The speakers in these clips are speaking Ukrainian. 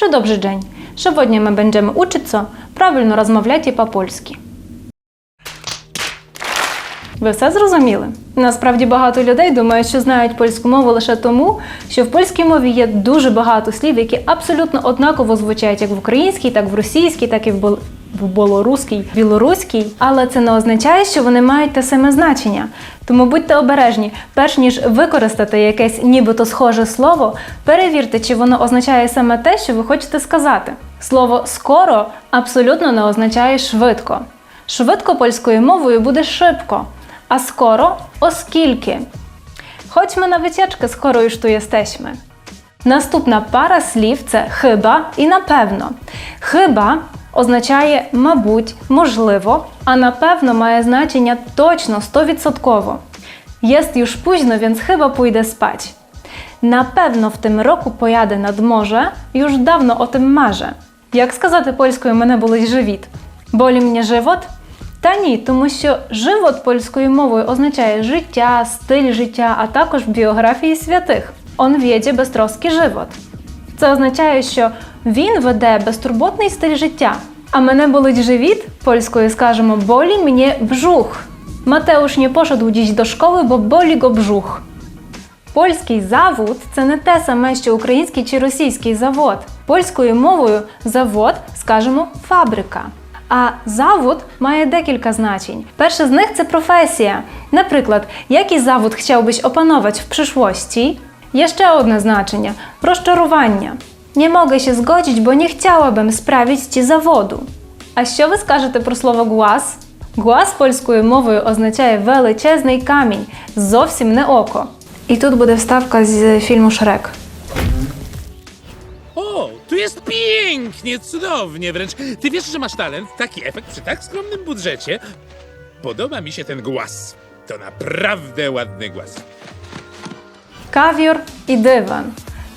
Czy dobry dzień? Сьогодні my będziemy uczyć правильно розмовляти по-польськи. Ви все зрозуміли? Насправді багато людей думають, що знають польську мову лише тому, що в польській мові є дуже багато слів, які абсолютно однаково звучать як в українській, так в російській, так і в болоруській, білоруській, але це не означає, що вони мають те саме значення. Тому будьте обережні, перш ніж використати якесь нібито схоже слово, перевірте, чи воно означає саме те, що ви хочете сказати. Слово скоро абсолютно не означає швидко. Швидко польською мовою буде шибко, а скоро оскільки. Chodźmy na wycieczkę, skoro już tu jesteśmy. Наступна пара слів це хиба і напевно. Хиба означає мабуть, можливо, а напевно має значення точно 100%. Jest już późno, więc chyba pójdę spać. Na pewno w tym roku pojadę nad morze, już dawno o tym marzę. Як сказати польською мене болить живіт? Болі мені живот? Та ні, тому що живот польською мовою означає життя, стиль життя, а також біографії святих. Он wiedzie безтроский живот. Це означає, що він веде безтурботний стиль життя. А мене болить живіт, польською скажемо болі мені бжух. Матеуш не пошедł dziś до школи, бо болі го бжух. Польський завод це не те саме, що український чи російський завод. Польською мовою завод скажемо фабрика. А завод має декілька значень. Перше з них це професія. Наприклад, який завод chciałbyś opanować w przyszłości? Є ще одне значення розчарування. Nie mogę się zgodzić, bo nie chciałabym sprawić ci zawodu. А що ви скажете про слово глас? Глас польською мовою означає величезний камінь, зовсім не око. І тут буде вставка з фільму Шрек. O, tu jest pięknie, cudownie wręcz. Ty wiesz, że masz talent, taki efekt przy tak skromnym budżecie. Podoba mi się ten głaz. To naprawdę ładny głaz. Кав'yor і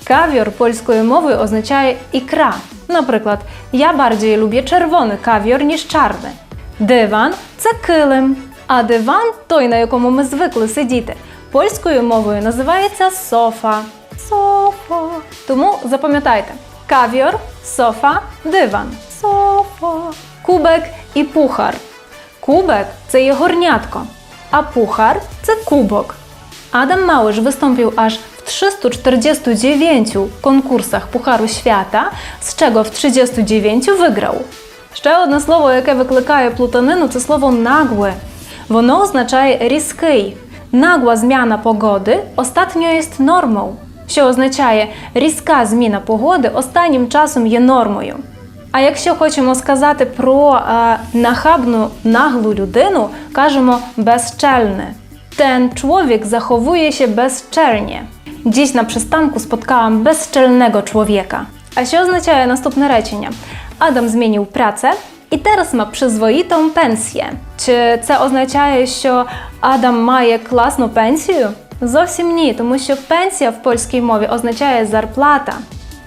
Кав'yor польською мовою означає ікра. Наприклад, я bardziej lubię червоний кав'yor, ніж чарний. Диван це килим, а диван той, на якому ми звикли сидіти. Польською мовою називається софа. Софа. Тому запам'ятайте: кав'yor, софа, диван. Софа. Кубек і пухар. Кубek це є горнятко, а пухар це кубок. Adam Małysz wystąpił aż w 349 konkursach Pucharu Świata, z czego w 39 wygrał. Ще одне слово, яке викликає плутанину, це слово nagły. Воно означає різкий. Nagła зміна погоди ostatnio jest нормою, що означає різка зміна погоди останнім часом є нормою. А якщо хочемо сказати про е, нахабну наглу людину, кажемо безчельне. Ten człowiek zachowuje się bezczelnie. Dziś na przystanku spotkałam bezczelnego człowieka. A що означає наступне речення? Адам змінив працę і teraz ma przyzwoitą pensję. Чи це означає, що Адам має класну пенсію? Зовсім ні, тому що пенсія в польській мові означає зарплата.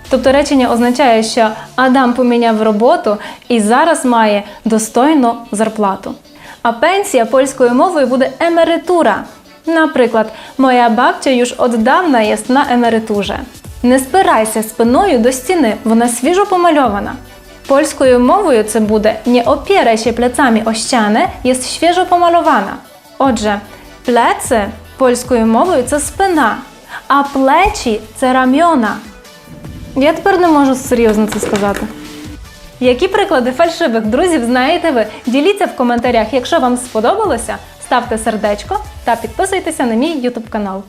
Тобто речення означає, що Адам поміняв роботу і зараз має достойну зарплату. А пенсія польською мовою буде емеrytura. Наприклад, моя бабця od dawna jest на емеryturze. Не спирайся спиною до стіни, вона свіжо помальована. Польською мовою це буде не opieraj się plecami o ścianę, świeżo pomalowana. Отже, плеці польською мовою це спина, а плечі це рамьона. Я тепер не можу серйозно це сказати. Які приклади фальшивих друзів знаєте ви? Діліться в коментарях. Якщо вам сподобалося, ставте сердечко та підписуйтеся на мій YouTube канал.